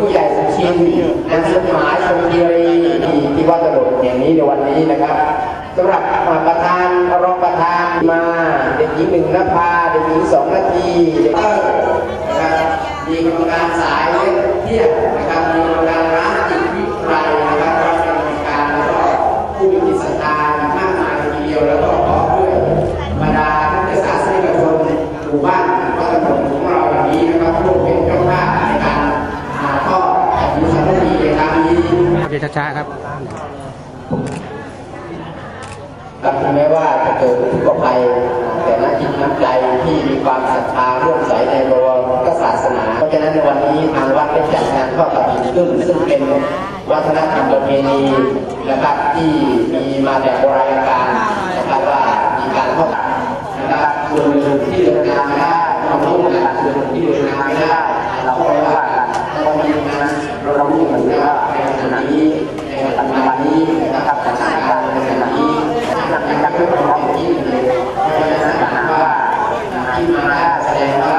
ผู้ใหญ่สุชินนางสมหมายชมกีรีที่ที่วัดตลกแห่งนี้ในวันนี้นะครับสำหรับประธานรองประธานมาเด็กหญิงหนึ่งนภาเด็กหญิงสองนาทีเด็กเอ้ยนะครับมีกรรมการสายเที่ยงนะครับ ช้าๆครับกับถึงแม้ว่าจะเกิดอุทกภัยแต่น้ำจิตน้ำใจที่มีความศรัทธาร่วมใสในบวรพระศาสนา เพราะฉะนั้นในวันนี้ทางวัดได้จัดงานทอดกฐินขึ้นซึ่งเป็นวัฒนธรรมประเพณีนะครับที่มีมาแต่โบราณกาลนะครับว่ามีการทอดนะครับส่วนหนึ่งที่เดินทางไม่ได้เรารู้กันส่วนหนึ่งที่เดินทางไม่ได้ เราก็ไม่ว่ากันเพราะมีนั้นเรารู้เหมือนกันว่าในขณะนี้ในปัจจุบันนี้นะครับสถานการณ์ในขณะนี้ นักนักเรื่องของที่เลยเพราะฉะนั้นถามว่าที่มาได้แสดงว่า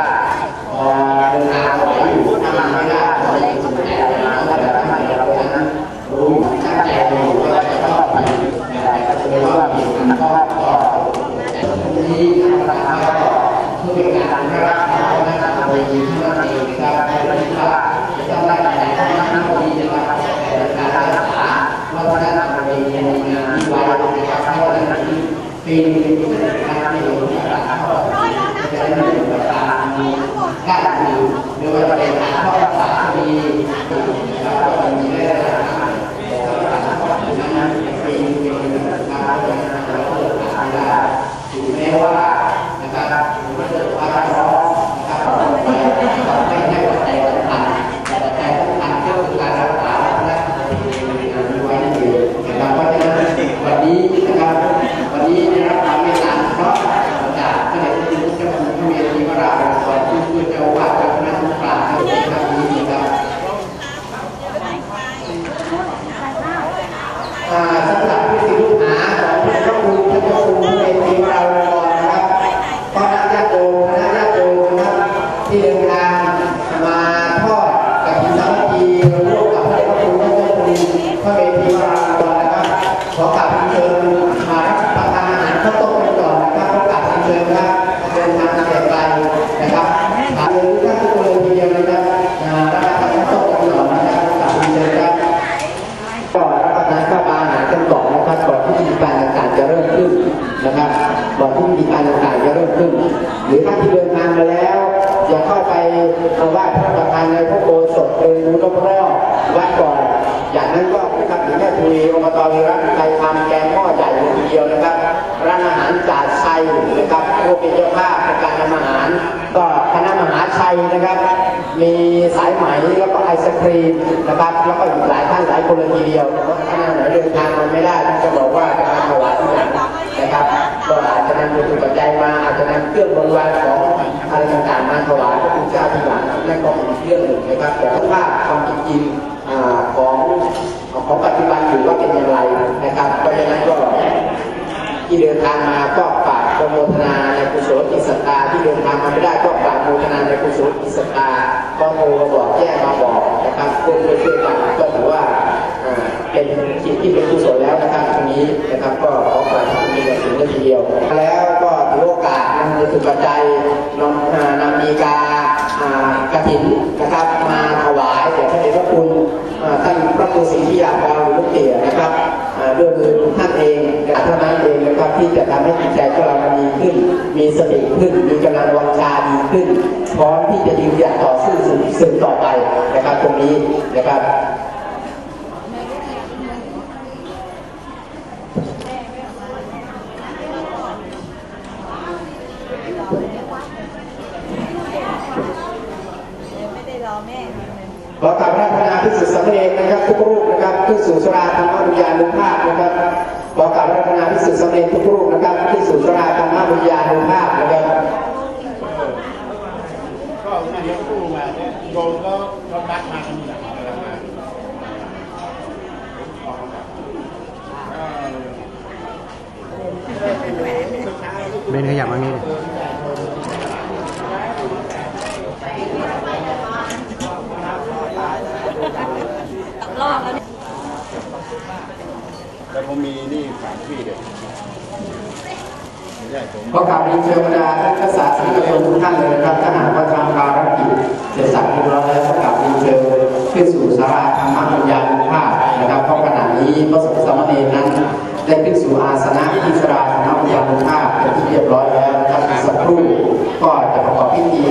พอเดินทางไหวอยู่ถ้ามาไม่ได้เราจะสุดแก่มาถ้าจะทำให้เราฉะนั้นรู้ตั้งใจอยู่ว่าจะต้องไปแต่ก็คือว่ามีการทอดก็ นี้นะครับก็เพื่อเป็นการรับเอานการทำดีที่นั่นเองนะครับว่าจะต้องได้แต่ต้องนั่งดีนะครับแต่การรักษาวัฒนธรรมประเพณีในงานที่ไว้นะครับเพราะฉะนั้นปีนี้นะครับในหลวงที่ประทานก็จะได้มีประการมีด้านดีหรือว่าเด็นการเข้ารักษาดีนะครับก็มีได้นะครับนั้นปีนี้นะครับเราก็จะทำได้ ถึ นะครับก่อนที่พิธีการต่างๆจะเริ่มขึ้น หรือท่านที่เดินทางมาแล้วอย่าเข้าไปไหว้พระประธานในพระโบสถเดินดูรอบวัดก่อนอย่างนั้นก็นะครับหรือแม่ทุยอบตวิรัตไทยทำแกงหม้อใหญ่เลยทีเดียวนะครับร้านอาหารจ่าชัยนะครับผู้เป็นเจ้าภาพการทำอาหาร ก็คณะมหาชัยนะครับ มีสายไหมแล้วก็ไอศครีมนะครับแล้วก็อีกหลายท่านหลายคนเลยทีเดียวถ้าไหนเดินทางมันไม่ได้ท่านจะบอกว่าจะมาถวาย นะครับก็อาจจะนำวัตถุปัจจัยมาอาจจะนำเครื่องบริวารของอะไรต่างๆมาถวายพระคุณเจ้าที่หลังนั่นก็เป็นเรื่องหนึ่งนะครับแต่ถ้าภาพความจริงอ่าของของปัจจุบันอยู่ว่าเป็นอย่างไรนะครับเพราะฉะนั้นก็ที่เดินทางมาก็ฝากโมทนาในกุศลอิสตาที่เดินทางมาไม่ได้ก็ฝากโมทนาในกุศลอิสตาก็โทรมาบอกแจ้งมาบอกนะครับร่วมด้วยช่วยกัน เป็นจิตที่เป็นกุศลแล้วนะครับตรงนี้นะครับก็ขอฝากที่มีสิ่งทีเดียว แล้วก็ถือโอกาสนำเงินสุปัจจัยนำอ่านำมีกากระถินนะครับ มาถวายแด่พระเดชพระคุณท่านพระครูศรีทิยาภรหรือลูกเตี๋ยนะครับด้วยมือท่านเองแต่เท่านั้นเองนะครับที่จะทำให้จิตใจของเราดีขึ้น มีสติขึ้น มีกำลังวังชาดีขึ้น พร้อมที่จะยืนหยัดต่อสู้สืบต่อไปนะครับ ตรงนี้นะครับ ไม่ได้รอแม่ ขอกราบพระพนาพิสุทธิ์สมเด็จนะครับทุกรูปนะครับขึ้นสู่สราธรรมวิญญาณุภาพนะครับขอกราบพระพนาพิสุทธิ์สมเด็จทุกรูปนะครับขึ้นสู่สราธรรมวิญญาณุภาพนะครับ ก็มาเลี้ยงคู่มาเนี่ยโยมก็รถบัสมากันมีหลังอะไรมาเออ เบนขยับมางี้ดิ เแล้วผมมีนี่สามที่เด็ด ไม่ใช่ผมก็กลับเรียนเชิญบรรดาท่านกษัตริย์ที่กระทรวงทุกท่านเลยนะครับถ้าหากว่าทำภารกิจเสร็จสับเรียบร้อยแล้วก็กลับเรียนเชิญขึ้นสู่สาราธรรมปัญญานุภาพนะครับเพราะขณะนี้พระสงฆ์สามเณรนั้น ได้ขึ้นสู่อาสนะที่สาราธรรมปัญญานุภาพเป็นที่เรียบร้อยแล้วนะครับสักครู่ก็จะประกอบพิธี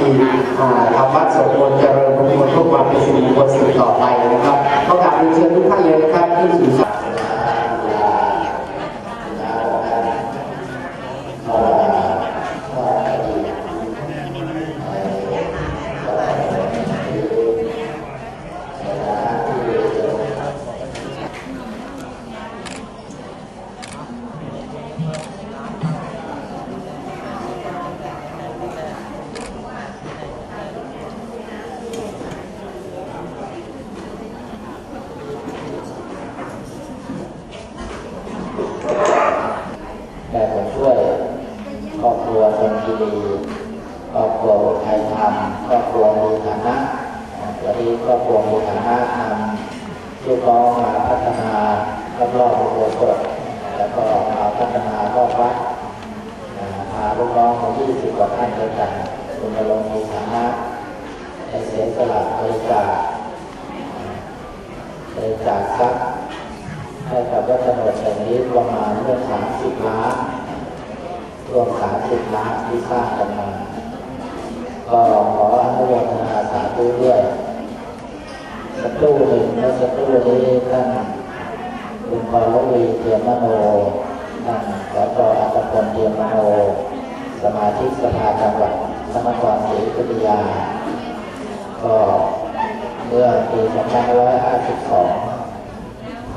ทำวัดสวดมนต์เจริญพระพุทธเพื่อความเป็นสิริมงคลสืบต่อไปนะครับก็กลับเรียนเชิญทุกท่านเลยนะครับขึ้นสู่ ดีครอบครัวไทยทำครอบครัวมีฐานะวันนี้ครอบครัวมีฐานะนำลูกน้องมาพัฒนารอบๆอุโบสถแล้วก็มาพัฒนารอบวัดพาลูกน้องมา20กว่าท่านด้วยกันคุณลงมีฐานะได้เสียสละบริจาคบริจาคทรัพย์ให้กับวัดถนนแห่งนี้ประมาณเรื่องสามสิบล้าน ร่วมสามสิบล้านที่สร้างกันมาก็ขออนุโมทนาสาธุด้วยสักครู่หนึ่งเมื่อสักครู่นี้ท่านคุณพลวีเทียมมโนท่านสจอัตพลเทียมมโน สมาชิกสภาจังหวัดสนครศรีอยุธยา ก็เมื่อปี2552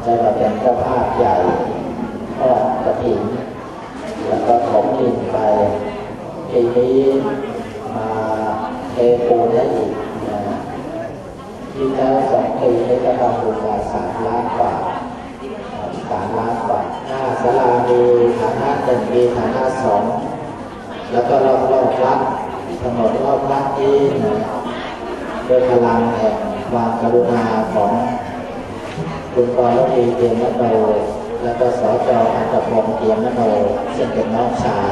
ได้มาเป็นเจ้าภาพใหญ่ทอดกระถิ่น แล้วก็ถมดินไปปีนี้มาเทปูนได้อีกนะที่แล้วสองปีนี้ก็ทำบุญมาสามล้านกว่าสามล้านกว่าหน้าสลามีฐานะหนึ่งมีฐานะสองแล้วก็รอบรอบวัดถนนรอบวัดนี้นะด้วยพลังแห่งความกรุณาของคุณกรณีเทียมมโน และก็สจอัตพงษ์เทียมมโนซึ่งเป็นน้องชาย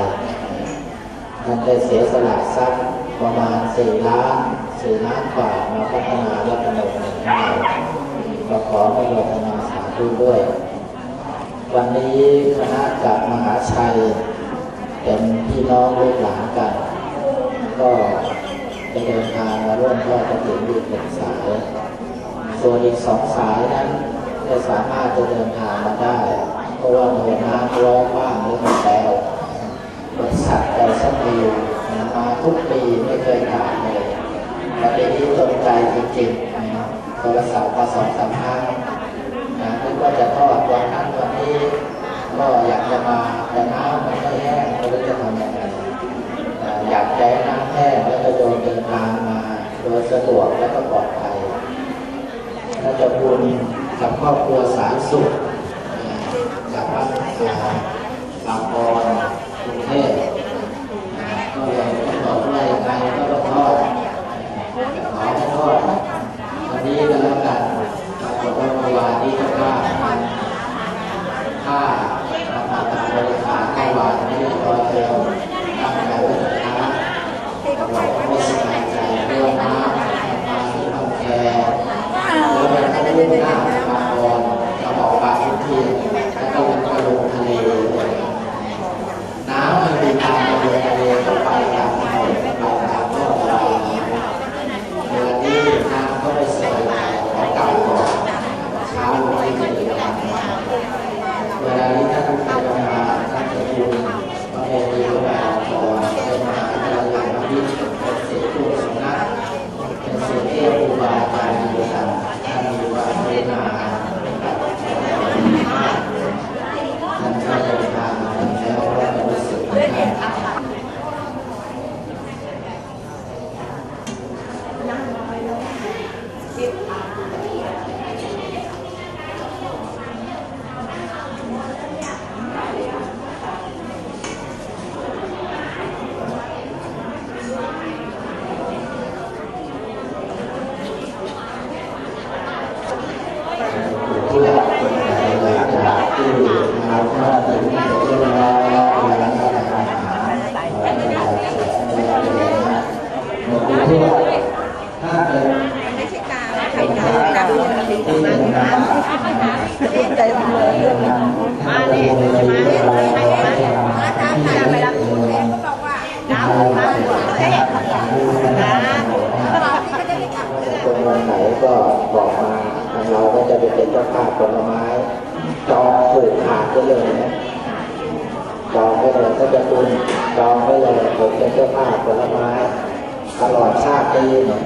ท่านได้เสียสละทรัพย์ประมาณสี่ล้านสี่ล้านกว่ามาพัฒนาและถนนของเราก็ขอให้โมทนาสาธุด้วย วันนี้คณะจากมหาชัยเป็นพี่น้องลูกหลานกัน ก็จะเดินทางมาร่วมทอดกระถิ่นอีกหนึ่งสายส่วนอีกสองสายนั้น จะสามารถจะเดินทางมาได้ เพราะว่าโดนน้ำร้อนบ้างหรือมันแล้วบริษัทใจสักปีมาทุกปีไม่เคยขาดเลยแต่ปีนี้จงใจจริงๆนะโทรศัพท์มาสองสามครั้งนะนึกว่าจะทอดวันนั้นวันนี้ก็อยากจะมาแต่น้ำมันไม่แห้งไม่รู้จะทำยังไงนอยากใจน้ำแห้งแล้วก็โยนเดินทางมา โดยสะดวกและก็ปลอดภัยเราจะบุญ กับครอบครัวสารสุขจากวัดบางบอนกรุงเทพก็เลยต้องบอกว่ายังไงก็ต้องทอดขอให้ทอดวันนี้ก็แล้วกันปรากฏว่าเมื่อวานนี้ก็ว่าค่าปราคาณการบริการเมื่อวานนี้รอยเร็วตั้งใจไว้จะช้าเราก็ไม่สบายใจเรื่องน้ำมาที่บางแคแล้วมันก็มุ่งหน้า ก็เลยผมเป็นเจ้าภาพผลไม้ตลอดชาติปีเนี่